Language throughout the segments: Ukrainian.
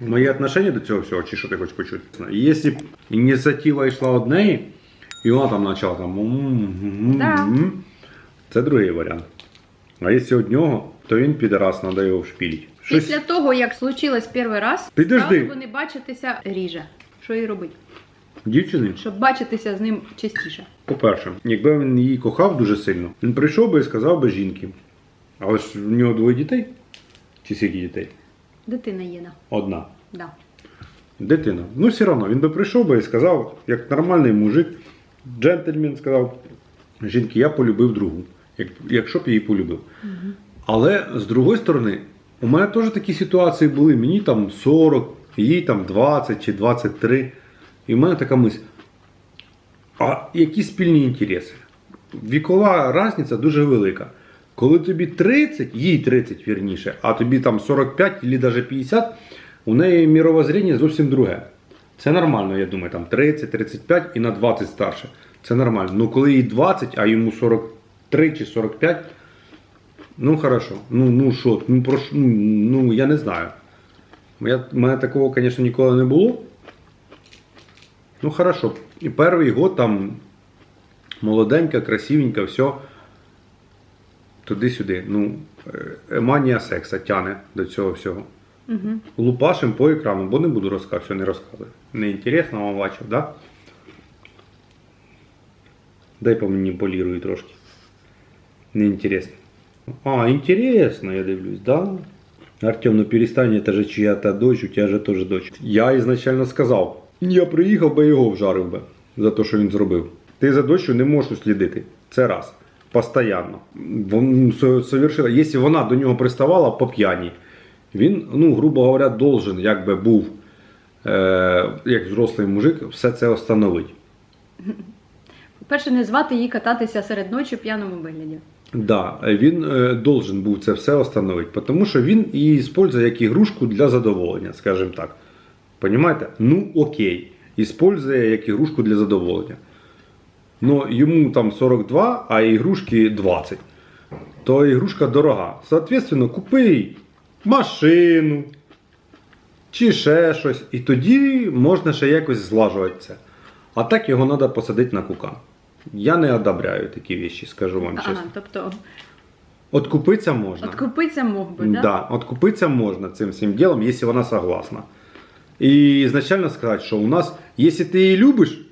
Моє отношення до цього всього, чи що ти хочеш почути? Якщо б ініціатива йшла од неї, і вона там почала там. Да. Це другий варіант. А якщо від нього, то він підраз, треба його вшпілити. Щось... Після того, як случилось перший раз, Підожди. стали вони бачитися ріже. Що їй робити? Дівчини, Щоб бачитися з ним частіше. по-перше, якби він її кохав дуже сильно, він прийшов би і сказав би жінки. Але ж в нього двоє дітей. Чи скільки дітей? Дитина є, да. Одна. да. Дитина. Ну, все одно, він би прийшов би і сказав, як нормальний мужик, джентльмен сказав, жінки, я полюбив другу, як, якщо б її полюбив. Але з другої сторони, у мене теж такі ситуації були. Мені там 40, їй там 20 чи 23. І в мене така мисль. А які спільні інтереси? Вікова різниця дуже велика. Коли тобі 30, їй 30 вірніше, а тобі там 45 або навіть 50, у неї міровоззріння зовсім друге. Це нормально, я думаю, там 30, 35 і на 20 старше. Це нормально. Ну коли їй 20, а йому 43 чи 45, ну хорошо. Ну, ну що, ну про? Ну, ну я не знаю. У мене такого, звісно, ніколи не було. Ну хорошо. І перший год там молоденька, красивенька, все. Туди-сюди. Ну, е, манія секса тяне до цього всього. Угу. Лупашим по екрану, бо не буду розказувати, все не розказую. Не інтересно вам бачив, да? Дай по мені полірую трошки. Не інтересно. А, интересно, я дивлюсь, да? Артем, ну перестань, это же чья-то дочь, у тебя же тоже дочь. Я ізначально сказав, я приїхав би його вжарив би за те, що він зробив. Ти за дочью не можеш услідити. Це раз. Постоянно. Со- совершила. Якщо вона до нього приставала по п'яні, він, ну, грубо говоря, должен, якби був, е, як взрослий мужик, все це остановити. По-перше, не звати її кататися серед ночі в п'яному вигляді. Да, він е, должен був це все остановити, тому що він її використовує як ігрушку для задоволення, скажімо так. Понимаєте? Ну окей. Іспользує як ігрушку для задоволення. Но йому там 42, а ігрушки 20. То ігрушка дорога. Соответственно, купи машину чи ще щось. І тоді можна ще якось злажувати це. А так його треба посадити на кукан. Я не одобряю такі вещі, скажу вам чесно. Ага, тобто, Откупиться можна. откупитися мог би, да? да? откупиться можна цим всім ділом, якщо вона согласна. І ізначально сказати, що у нас, якщо ти її любиш,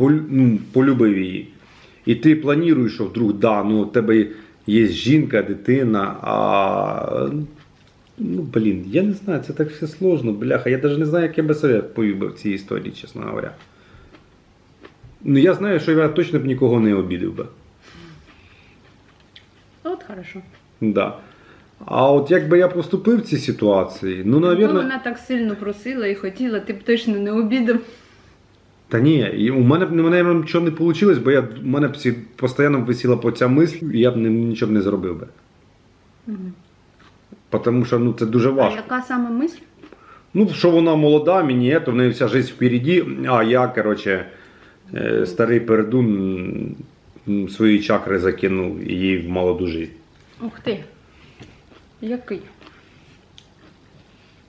ну, полюбив її, і ти плануєш, що вдруг, да, ну, у тебе є жінка, дитина, а. Ну, блін, я не знаю, це так все сложно, бляха. Я навіть не знаю, як я би себе би в цій історії, чесно говоря. Ну, я знаю, що я точно б нікого не обідав би. От хорошо. Да. А от як би я поступив в цій ситуації, ну, Якби навірно. вона так сильно просила і хотіла, ти б точно не обідав. Та ні, і у мене б мене нічого не вийшло, бо я, у мене б всі- постійно висіла по ця мисль, і я б не, нічого б не зробив би. Тому що ну, це дуже важко. А яка саме мисль? Ну, що вона молода, мені то в неї вся життя впереді, а я, коротше, е, старий передун свої чакри закинув і їй в молоду життя. Ух ти. Який?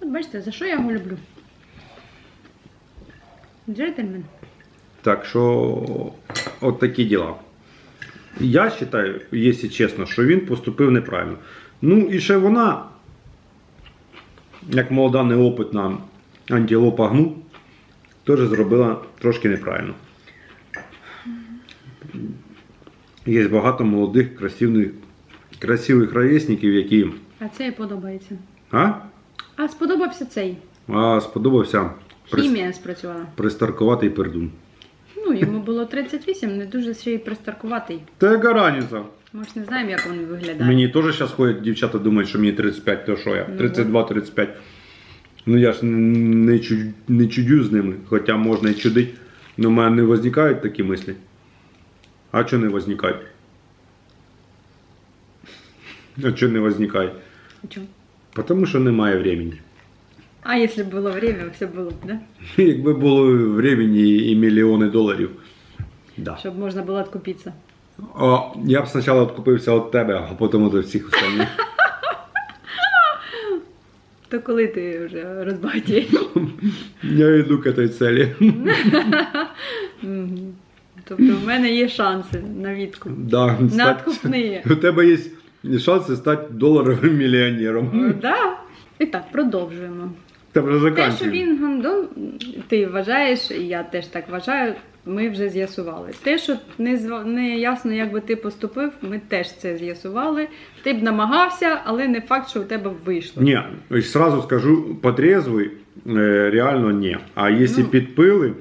От бачите, за що я його люблю? Джентльмен. Так що от такі діла. Я вважаю, якщо чесно, що він поступив неправильно. Ну і ще вона, як молода неопитна антилопа гну, теж зробила трошки неправильно. Є багато молодих, красивих, красивих ровесників, які. А це їй подобається. А? А сподобався цей. А сподобався Хімія спрацювала. пристаркуватий пердун. Ну, йому було 38, не дуже ще й пристаркуватий. Та яка разниця? Ми ж не знаємо, як він виглядає. Мені теж зараз ходять дівчата думають, що мені 35, то що я? Ну, 32-35. Ну я ж не, чу, не чудю з ними, хоча можна і чудити. Но в мене не виникають такі мислі. А чого не виникають? А чого не виникають? Чому? Тому що немає времени. А якщо б було время, все було б, да? Якби було времени і мільйони доларів. Да. Щоб можна було відкупитися. О, я б спочатку відкупився від тебе, а потім від всіх остальних. То коли ти вже розбагатієш? Я йду к этой цели. Мгм. Тобто в мене є шанси на відкуп. Да, На відкупні. У тебе є шанси стати доларовим мільйонером. Да. І так, продовжуємо. Та вже Те, що заканчуємо. він гандон, ти вважаєш, і я теж так вважаю, ми вже з'ясували. Те, що не, зва- не ясно, як би ти поступив, ми теж це з'ясували. Ти б намагався, але не факт, що у тебе б вийшло. Ні, сразу скажу, потрезвий е, реально ні. А якщо Ну. підпили,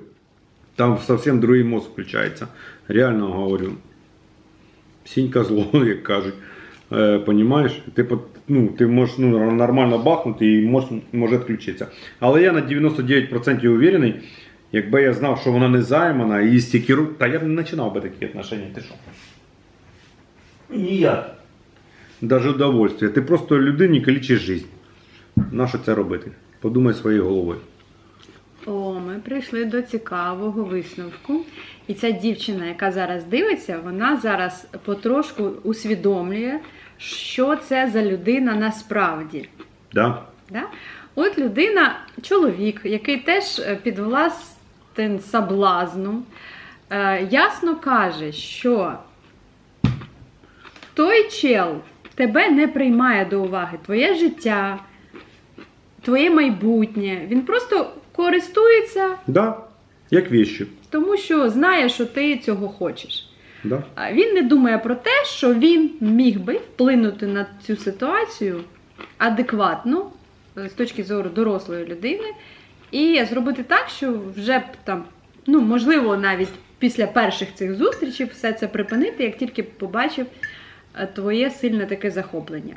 там зовсім другий мозк включається. Реально говорю. Сінька зло, як кажуть. Е, понімаєш? Ти, ну, ти можеш ну, нормально бахнути і мозк може відключитися. Але я на 99% уверений, якби я знав, що вона не займана, і стільки ру- Та я б не починав би такі отношення. Ти що? Ніяк. Даже удовольствие. Ти просто людині калічиш життя. Нащо це робити? Подумай своєю головою. О, ми прийшли до цікавого висновку. І ця дівчина, яка зараз дивиться, вона зараз потрошку усвідомлює, що це за людина насправді. Да? Да? От людина, чоловік, який теж е, підвластен соблазну, е, ясно каже, що той чел тебе не приймає до уваги, твоє життя, твоє майбутнє. Він просто користується, Да. Як віщі. тому що знає, що ти цього хочеш. Да. А Він не думає про те, що він міг би вплинути на цю ситуацію адекватно е, з точки зору дорослої людини, і зробити так, що вже б там, ну можливо, навіть після перших цих зустрічей все це припинити, як тільки побачив е, твоє сильне таке захоплення.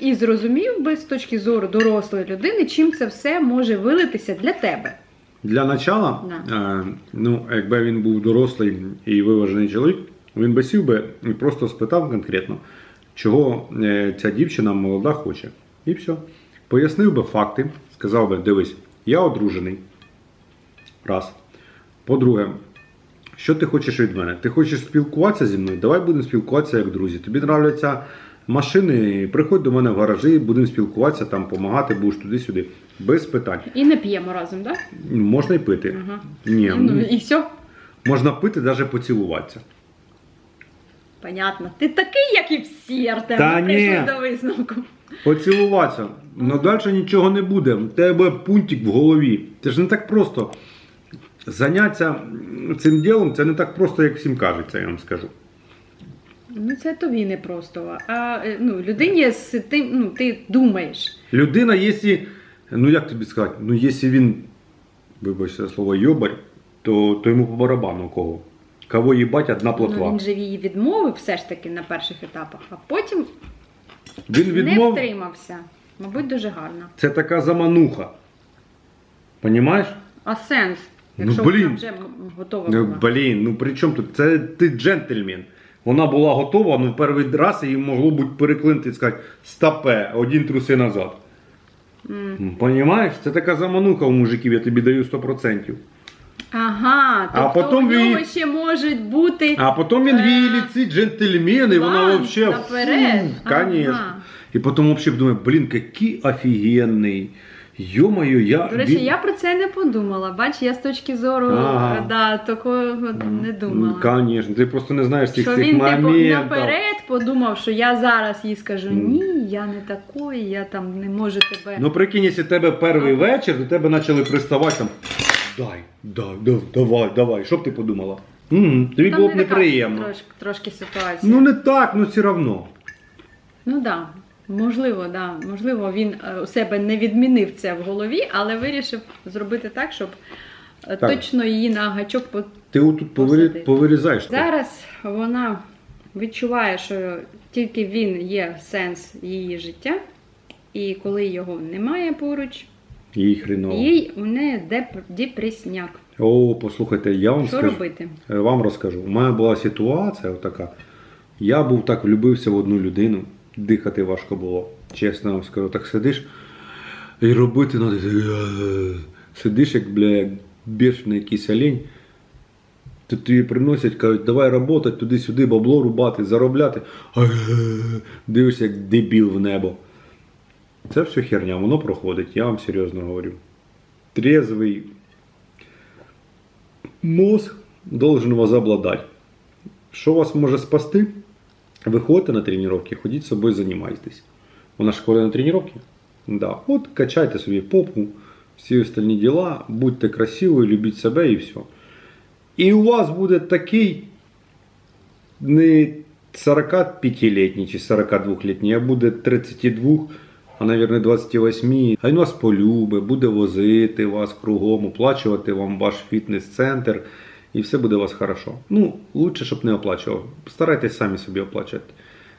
І зрозумів би з точки зору дорослої людини, чим це все може вилитися для тебе. Для начала, е, ну, якби він був дорослий і виважений чоловік, він би сів би і просто спитав конкретно, чого е, ця дівчина молода хоче. І все. Пояснив би факти, сказав би, дивись, я одружений. Раз. По-друге, що ти хочеш від мене? Ти хочеш спілкуватися зі мною? Давай будемо спілкуватися як друзі. Тобі нравляться машини, приходь до мене в гаражі, будемо спілкуватися, там, допомагати, будеш туди-сюди. Без питань. І не п'ємо разом, так? Ну, Можна і пити. Ага. Ні, І, ну, і все. можна пити, навіть поцілуватися. Понятно. Ти такий, як і всі, Артем. Та Ми прийшли ні. до висновку. Поцілуватися. Ну далі нічого не буде. У тебе пунктик в голові. Це ж не так просто. Заняття цим ділом це не так просто, як всім кажеться, я вам скажу. Ну, це тобі не просто. А е, ну, людині з тим, ну, ти думаєш. Людина, якщо, ну як тобі сказати, ну якщо він, вибачте слово йобарь, то, то йому по барабану кого. Кого їбать одна Ну, він же її відмовив все ж таки на перших етапах, а потім Він не відмов. втримався. Мабуть, дуже гарно. Це така замануха. Понімаєш? А сенс, Ну, якщо блін. вона вже готова Ну, була. блін, ну при чому тут? Це ти джентльмен. Вона була готова, ну в перший раз їй могло бути переклинити і сказати стопе, один труси назад. Понімаєш? Це така замануха у мужиків, я тобі даю 100%. Ага, А тобто потім у нього ви- ще можуть бути. А потім він її Е, ліці і вона взагалі. наперед. Ага. І потім взагалі думає, блін, який офігенний. Йо-моє, я. До речі, я про це не подумала. Бач, я з точки зору е, да, такого не думала. Ну, Звісно, ти просто не знаєш цих Що цих він типу наперед подумав, що я зараз їй скажу ні, я не такий, я там не можу тебе. Ну прикинь, якщо тебе перший вечір, до тебе почали приставати там. Дай, дай, да, давай, давай. Що б ти подумала? Угу, тобі Там було б не неприємно. Трошки, трошки ситуація. Ну не так, ну все одно. Ну да. Можливо, да. Можливо, він е, у себе не відмінив це в голові, але вирішив зробити так, щоб е, Так. точно її на гачок по- Ти отут повирі... Повирізаєш. Зараз вона відчуває, що тільки він є сенс її життя, і коли його немає поруч, Їй хріново. їй у неї деп- депресняк. О, послухайте, я вам Що скажу. робити? Е, Вам розкажу. У мене була ситуація така. Я був так влюбився в одну людину, дихати важко було. Чесно вам скажу, так сидиш і робити надо. Сидиш, як бля, бешений якийсь олень. Тут тобі приносять, кажуть, давай працювати туди-сюди, бабло рубати, заробляти. Дивишся, як дебіл в небо. Це все херня, воно проходить, я вам серйозно говорю. Трезвий мозг должен вас обладати. Що вас може спасти? Виходьте на тренування, ходіть з собою, займайтесь. У нас школа на тренування? Да. От качайте собі попу, всі остальні діла, будьте красиві, любіть себе і все. І у вас буде такий не 45-літній чи 42-літній, а буде 32, а, мабуть, 28. А він вас полюбить, буде возити вас кругом, оплачувати вам ваш фітнес-центр, і все буде у вас хорошо. Ну, лучше, щоб не оплачував. Старайтесь самі собі оплачувати.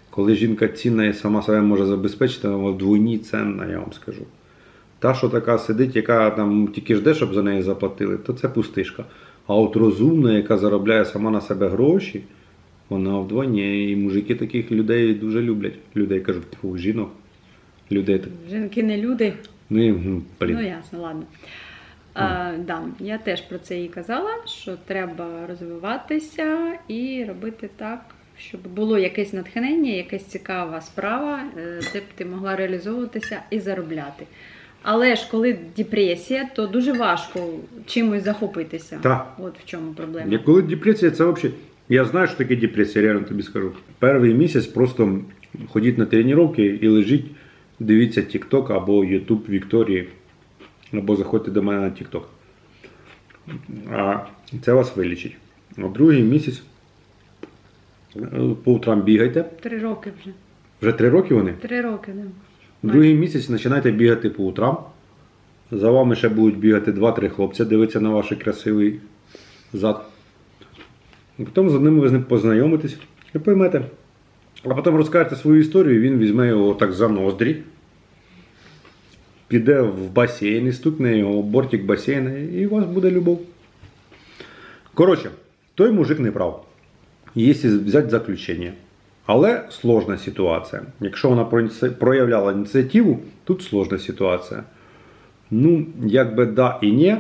Коли жінка цінна і сама себе може забезпечити, вона вдвойні цінна, я вам скажу. Та, що така сидить, яка там тільки жде, щоб за неї заплатили, то це пустишка. А от розумна, яка заробляє сама на себе гроші, вона вдвоє. І мужики таких людей дуже люблять. Людей кажуть, фу, жінок. Людей. Жінки не люди. Ну, блін. Ну ясно, ладно. А, да, я теж про це і казала, що треба розвиватися і робити так, щоб було якесь натхнення, якась цікава справа, е, де б ти могла реалізовуватися і заробляти. Але ж коли депресія, то дуже важко чимось захопитися. Так. От в чому проблема. Я коли депресія, це взагалі. Я знаю, що таке депресія, реально тобі скажу. Перший місяць просто ходіть на тренування і лежіть, дивіться TikTok або YouTube Вікторії, або заходьте до мене на TikTok. А це вас вилічить. А другий місяць е, по утрам бігайте. Три роки вже. Вже три роки вони. Три роки, да. Другий місяць починайте бігати по утрам. За вами ще будуть бігати 2-3 хлопця, дивитися на ваш красивий зад. Потім з одним ви з ним познайомитесь і поймете. А потім розкажете свою історію, він візьме його так за ноздрі, піде в басейн і стукне його бортик басейна, і у вас буде любов. Коротше, той мужик не прав. Якщо взяти заключення. Але сложна ситуація. Якщо вона проявляла ініціативу, тут сложна ситуація. Ну, якби да і ні.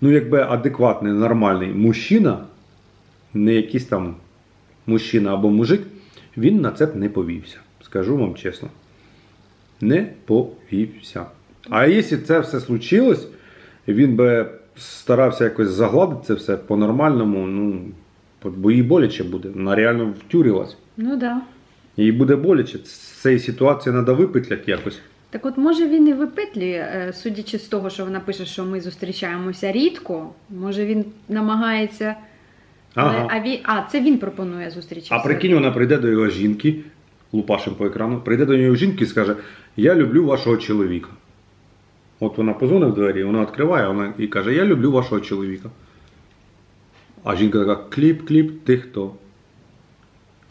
Ну, якби адекватний, нормальний мужчина, не якийсь там мужчина або мужик, він на це б не повівся. Скажу вам чесно. Не повівся. А якщо це все случилось, він би старався якось загладити це все по-нормальному, ну, бо їй боляче буде. Вона реально втюрилась. Ну так. Да. Їй буде боляче. З цієї ситуації треба випетляти якось. Так от, може, він і випитлює, е, судячи з того, що вона пише, що ми зустрічаємося рідко. Може, він намагається. Але, Ага. а, він, а, це він пропонує зустрічатися. А прикинь, вона прийде до його жінки, лупашем по екрану, прийде до його жінки і скаже: Я люблю вашого чоловіка. От вона позвонить в двері, вона відкриває вона і каже: Я люблю вашого чоловіка. А жінка така: кліп, кліп, ти хто?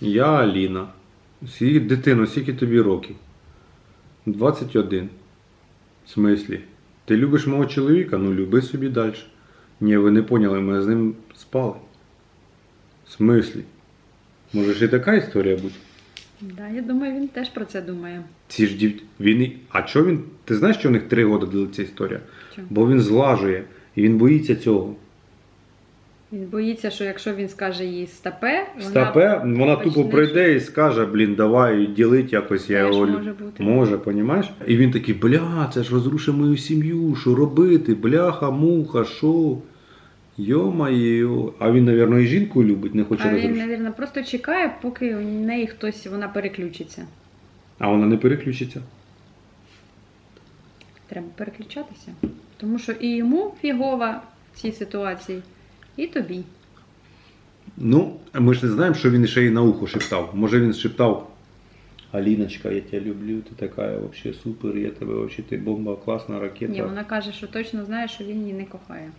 Я Аліна. Дитино, скільки тобі років? 21. В смислі? Ти любиш мого чоловіка? Ну люби собі далі. Ні, ви не поняли, ми з ним спали. В смислі? Може ж і така історія бути? Да, я думаю, він теж про це думає. Ці ж дів... він... А чого він? Ти знаєш, що в них три роки длиться історія? Чому? Бо він злажує і він боїться цього. Він боїться, що якщо він скаже їй стапе, вона Стапе, вона тупо почне- прийде і скаже, блін, давай ділить якось я Теж його. лю- може бути. Може, понімаєш? І він такий, бля, це ж розрушить мою сім'ю, що робити? Бляха, муха, що? Йо-моє. А він, мабуть, і жінку любить, не хоче А він, розрушити. мабуть, просто чекає, поки у неї хтось вона переключиться. А вона не переключиться. Треба переключатися. Тому що і йому фігова в цій ситуації, і тобі. Ну, ми ж не знаємо, що він ще й на ухо шептав. Може він шептав. Аліночка, я тебе люблю, ти така вообще супер, я тебе вообще ти бомба, класна ракета. Ні, вона каже, що точно знає, що він її не кохає.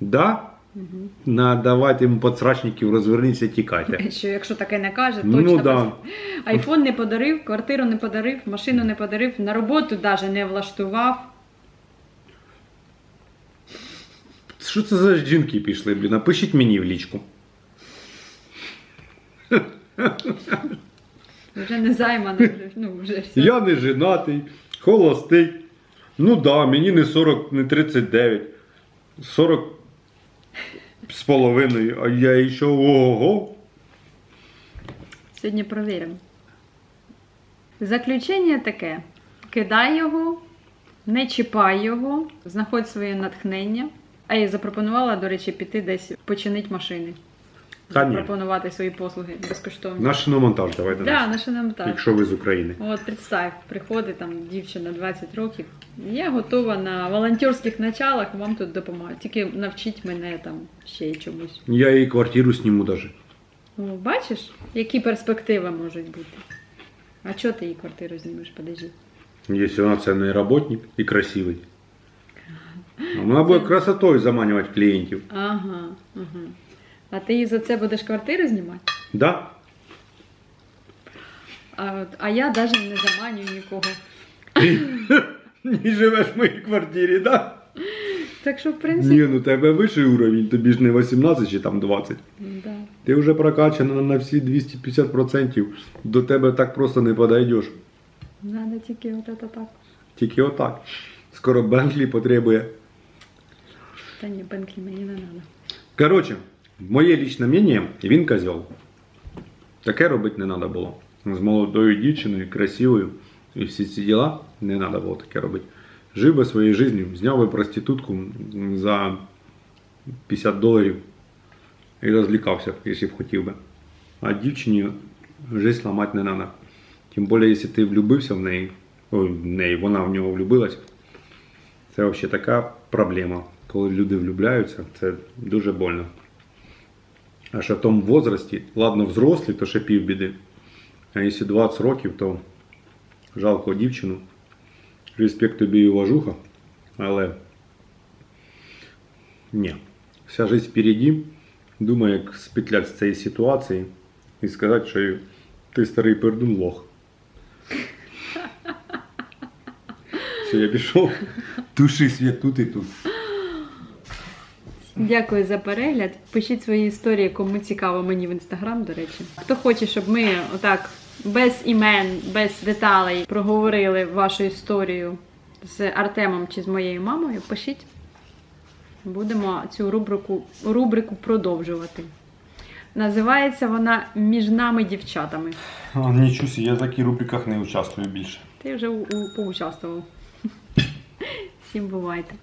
Да? Угу. Надавайте йому подсрачників, розверніться, тікайте. Що якщо таке не каже, точно Ну без- да. айфон не подарив, квартиру не подарив, машину не подарив, на роботу навіть не влаштував. Що це за жінки пішли, блін? Напишіть мені в лічку. Вже не займана, ну вже все. Я не женатий, холостий. Ну да, мені не 40, не 39. 40 з половиною, а я ще ого. Сьогодні провіримо. Заключення таке. кидай його, не чіпай його, знаходь своє натхнення. А я запропонувала, до речі, піти десь починити машини. Та ні. Запропонувати свої послуги безкоштовно. На шиномонтаж давайте. Да, нас, на що. Якщо ви з України. От представ, приходить там дівчина 20 років. Я готова на волонтерських началах вам тут допомагати. Тільки навчіть мене там ще й чомусь. Я їй квартиру сніму даже. О, бачиш, які перспективи можуть бути? А чого ти їй квартиру знімеш? Подожди. Якщо вона ценний работник і красивий. Вона буде красотою заманювати клієнтів. Ага, ага. А ти за це будеш квартиру знімати? Да? А, а я навіть не заманюю нікого. Не живеш в моїй квартирі, да? Так що, в принципі, Ні, ну тебе вищий уровень, тобі ж не 18 чи там 20. да. Ти вже прокачана на всі 250%. До тебе так просто не подойдеш. Надо тільки от це так. Тільки отак. Скоро Бентлі потребує. Та ні, Бентлі мені не треба. Коротше, моє лічне мнення, він козел. Таке робити не треба було. З молодою дівчиною, красивою і всі ці діла не треба було таке робити. Жив би своєю життю, зняв би проститутку за 50 доларів і розлікався, якщо б хотів би. А дівчині життя ламати не треба. Тим більше, якщо ти влюбився в неї, ой, в неї, вона в нього влюбилась, це взагалі така проблема. Коли люди влюбляються, це дуже больно. А ще в тому возрасті, ладно, взрослі, то ще півбіди. А якщо 20 років, то жалко дівчину. Респект тобі і уважуха, але ні. Вся життя впереді. Думаю, як спетлять з цієї ситуації і сказати, що ти старий пердун лох. Все, я пішов. Туши світ тут і тут. Дякую за перегляд. Пишіть свої історії, кому цікаво мені в інстаграм, до речі. Хто хоче, щоб ми отак без імен, без деталей проговорили вашу історію з Артемом чи з моєю мамою, пишіть. Будемо цю рубрику, рубрику продовжувати. Називається вона Між нами дівчатами. Нічого, я в таких рубриках не участвую більше. Ти вже у, у, поучаствував. Всім бувайте.